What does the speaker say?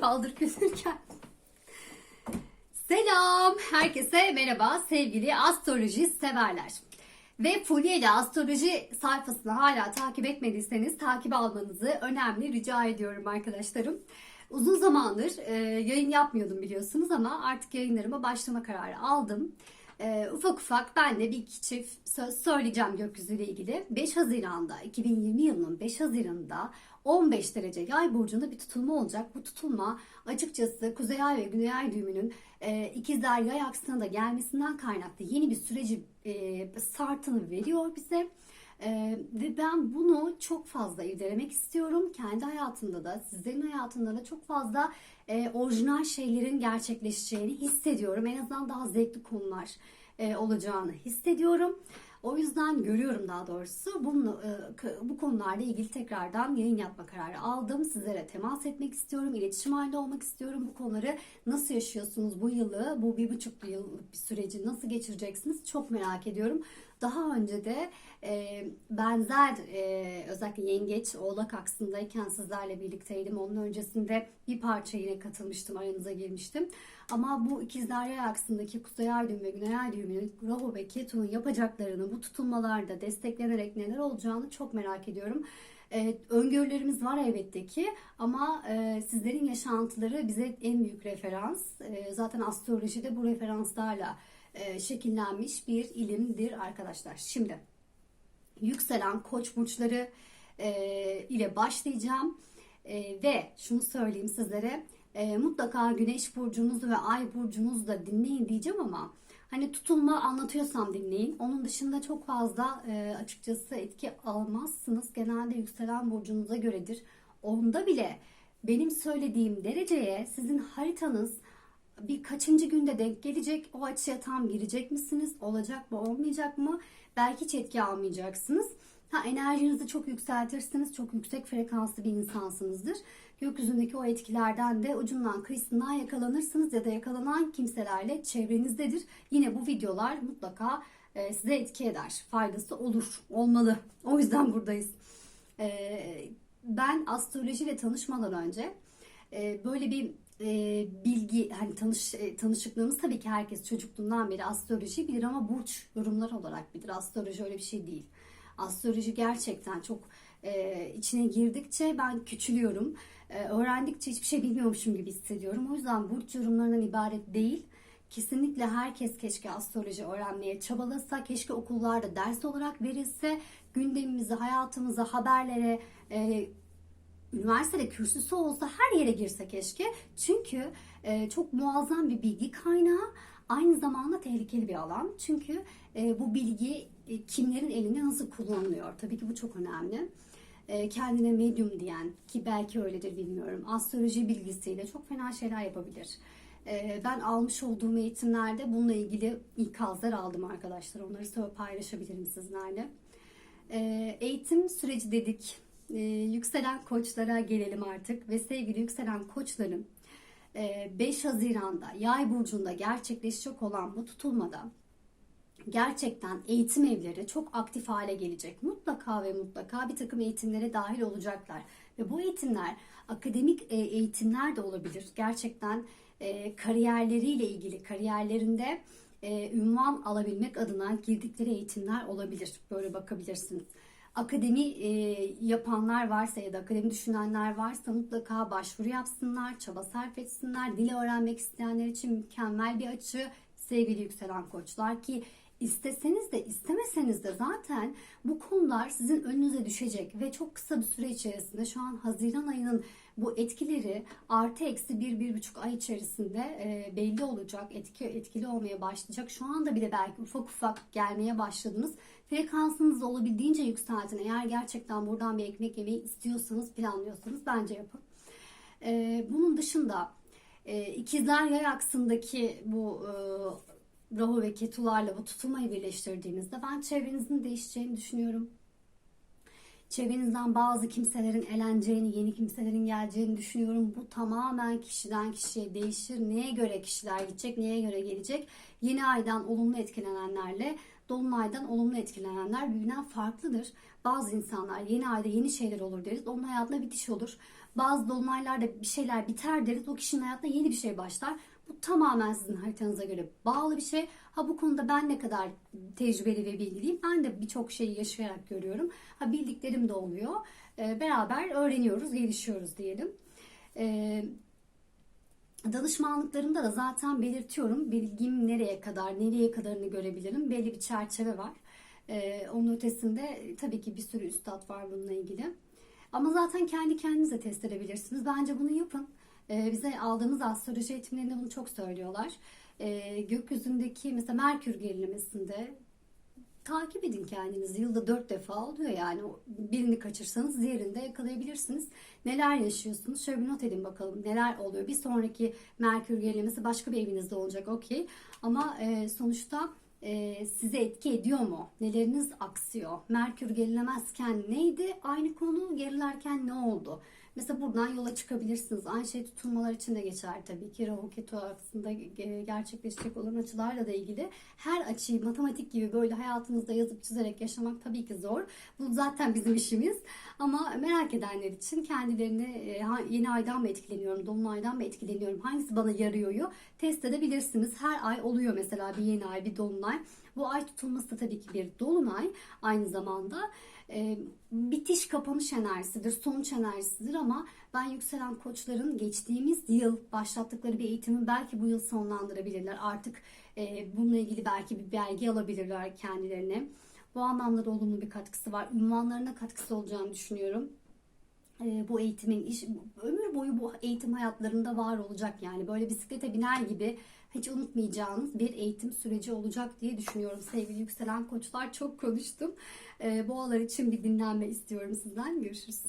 Kaldır küsürken. Selam. Herkese merhaba sevgili astroloji severler. Ve Fulya ile astroloji sayfasını hala takip etmediyseniz takip almanızı önemli rica ediyorum arkadaşlarım. Uzun zamandır e, yayın yapmıyordum biliyorsunuz ama artık yayınlarıma başlama kararı aldım. E, ufak ufak ben de bir iki çift söz söyleyeceğim gökyüzüyle ilgili. 5 Haziran'da 2020 yılının 5 Haziran'da 15 derece yay burcunda bir tutulma olacak. Bu tutulma açıkçası Kuzey Ay ve Güney Ay düğümünün e, ikizler yay aksına da gelmesinden kaynaklı yeni bir süreci e, startını veriyor bize. Ee, ve ben bunu çok fazla irdelemek istiyorum. Kendi hayatımda da, sizlerin hayatında da çok fazla e, orijinal şeylerin gerçekleşeceğini hissediyorum. En azından daha zevkli konular e, olacağını hissediyorum. O yüzden görüyorum daha doğrusu bunu, e, bu konularla ilgili tekrardan yayın yapma kararı aldım. Sizlere temas etmek istiyorum, iletişim halinde olmak istiyorum. Bu konuları nasıl yaşıyorsunuz bu yılı, bu bir buçuk yıllık bir süreci nasıl geçireceksiniz çok merak ediyorum. Daha önce de e, benzer e, özellikle yengeç oğlak aksındayken sizlerle birlikteydim. Onun öncesinde bir parça yine katılmıştım, aranıza girmiştim. Ama bu ikizler yay aksındaki Kuzey Ay düğümü ve Güney Ay düğümünün Rahu ve Ketu'nun yapacaklarını bu tutulmalarda desteklenerek neler olacağını çok merak ediyorum. Evet, öngörülerimiz var elbette ki ama e, sizlerin yaşantıları bize en büyük referans. E, zaten astrolojide bu referanslarla e, şekillenmiş bir ilimdir arkadaşlar. Şimdi yükselen koç burçları e, ile başlayacağım e, ve şunu söyleyeyim sizlere e, mutlaka güneş burcunuzu ve ay burcunuzu da dinleyin diyeceğim ama hani tutulma anlatıyorsam dinleyin. Onun dışında çok fazla e, açıkçası etki almazsınız. Genelde yükselen burcunuza göredir. Onda bile benim söylediğim dereceye sizin haritanız bir kaçıncı günde denk gelecek? O açıya tam girecek misiniz? Olacak mı, olmayacak mı? Belki hiç etki almayacaksınız. Ha enerjinizi çok yükseltirsiniz. Çok yüksek frekanslı bir insansınızdır. Gökyüzündeki o etkilerden de ucundan kıyısından yakalanırsınız ya da yakalanan kimselerle çevrenizdedir. Yine bu videolar mutlaka e, size etki eder. Faydası olur, olmalı. O yüzden buradayız. E, ben astrolojiyle tanışmadan önce e, böyle bir e, bilgi hani tanış e, tanışıklığımız tabii ki herkes çocukluğundan beri astroloji bilir ama burç yorumlar olarak bilir. Astroloji öyle bir şey değil. Astroloji gerçekten çok e, içine girdikçe ben küçülüyorum. E, öğrendikçe hiçbir şey bilmiyormuşum gibi hissediyorum. O yüzden burç yorumlarından ibaret değil. Kesinlikle herkes keşke astroloji öğrenmeye çabalasa, keşke okullarda ders olarak verilse, gündemimize, hayatımıza, haberlere, e, üniversitede kürsüsü olsa her yere girse keşke. Çünkü e, çok muazzam bir bilgi kaynağı. Aynı zamanda tehlikeli bir alan. Çünkü e, bu bilgi e, kimlerin elinde nasıl kullanılıyor? Tabii ki bu çok önemli. E, kendine medium diyen ki belki öyledir bilmiyorum. Astroloji bilgisiyle çok fena şeyler yapabilir. E, ben almış olduğum eğitimlerde bununla ilgili ikazlar aldım arkadaşlar. Onları paylaşabilirim sizlerle. Eğitim süreci dedik yükselen koçlara gelelim artık ve sevgili yükselen koçların e, 5 Haziran'da yay burcunda gerçekleşecek olan bu tutulmada gerçekten eğitim evleri çok aktif hale gelecek. Mutlaka ve mutlaka bir takım eğitimlere dahil olacaklar. Ve bu eğitimler akademik e, eğitimler de olabilir. Gerçekten e, kariyerleriyle ilgili kariyerlerinde e, ünvan alabilmek adına girdikleri eğitimler olabilir. Böyle bakabilirsiniz akademi yapanlar varsa ya da akademi düşünenler varsa mutlaka başvuru yapsınlar, çaba sarf etsinler. Dili öğrenmek isteyenler için mükemmel bir açı sevgili yükselen koçlar ki isteseniz de istemeseniz de zaten bu konular sizin önünüze düşecek ve çok kısa bir süre içerisinde şu an Haziran ayının bu etkileri artı eksi bir, bir buçuk ay içerisinde e, belli olacak, etki, etkili olmaya başlayacak. Şu anda bile belki ufak ufak gelmeye başladınız. Frekansınızı olabildiğince yükseltin. Eğer gerçekten buradan bir ekmek yemeyi istiyorsanız, planlıyorsanız bence yapın. E, bunun dışında e, ikizler yay aksındaki bu e, Rahu ve Ketularla bu tutulmayı birleştirdiğinizde ben çevrenizin değişeceğini düşünüyorum. Çevrenizden bazı kimselerin eleneceğini, yeni kimselerin geleceğini düşünüyorum. Bu tamamen kişiden kişiye değişir. Neye göre kişiler gidecek, neye göre gelecek. Yeni aydan olumlu etkilenenlerle Dolunaydan olumlu etkilenenler birbirinden farklıdır. Bazı insanlar yeni ayda yeni şeyler olur deriz. Onun hayatında bitiş olur. Bazı dolunaylarda bir şeyler biter deriz. O kişinin hayatında yeni bir şey başlar. Bu tamamen sizin haritanıza göre bağlı bir şey. Ha bu konuda ben ne kadar tecrübeli ve bilgiliyim. Ben de birçok şeyi yaşayarak görüyorum. Ha bildiklerim de oluyor. Ee, beraber öğreniyoruz, gelişiyoruz diyelim. Ee, Danışmanlıklarımda da zaten belirtiyorum. Bilgim nereye kadar, nereye kadarını görebilirim. Belli bir çerçeve var. Ee, onun ötesinde tabii ki bir sürü üstad var bununla ilgili. Ama zaten kendi kendinize test edebilirsiniz. Bence bunu yapın. Ee, bize aldığımız astroloji eğitimlerinde bunu çok söylüyorlar. Ee, gökyüzündeki mesela Merkür gerilemesinde takip edin kendinizi. Yılda dört defa oluyor yani. Birini kaçırsanız diğerinde yakalayabilirsiniz. Neler yaşıyorsunuz? Şöyle bir not edin bakalım neler oluyor. Bir sonraki Merkür gerilemesi başka bir evinizde olacak okey. Ama e, sonuçta e, size etki ediyor mu? Neleriniz aksıyor? Merkür gerilemezken neydi? Aynı konu gerilerken ne oldu? Mesela buradan yola çıkabilirsiniz. Aynı şey tutulmalar için de geçer tabii ki. Rahu Ketu arasında ge- gerçekleşecek olan açılarla da ilgili. Her açıyı matematik gibi böyle hayatınızda yazıp çizerek yaşamak tabii ki zor. Bu zaten bizim işimiz. Ama merak edenler için kendilerini e, yeni aydan mı etkileniyorum, dolunaydan mı etkileniyorum, hangisi bana yarıyor test edebilirsiniz. Her ay oluyor mesela bir yeni ay, bir dolunay. Bu ay tutulması da tabii ki bir dolunay aynı zamanda e, bitiş kapanış enerjisidir, sonuç enerjisidir ama ben yükselen koçların geçtiğimiz yıl başlattıkları bir eğitimi belki bu yıl sonlandırabilirler. Artık e, bununla ilgili belki bir belge alabilirler kendilerine. Bu anlamda da olumlu bir katkısı var. Ünvanlarına katkısı olacağını düşünüyorum. E, bu eğitimin iş, ömür boyu bu eğitim hayatlarında var olacak yani böyle bisiklete biner gibi hiç unutmayacağınız bir eğitim süreci olacak diye düşünüyorum sevgili yükselen koçlar çok konuştum. E, boğalar için bir dinlenme istiyorum sizden görüşürüz.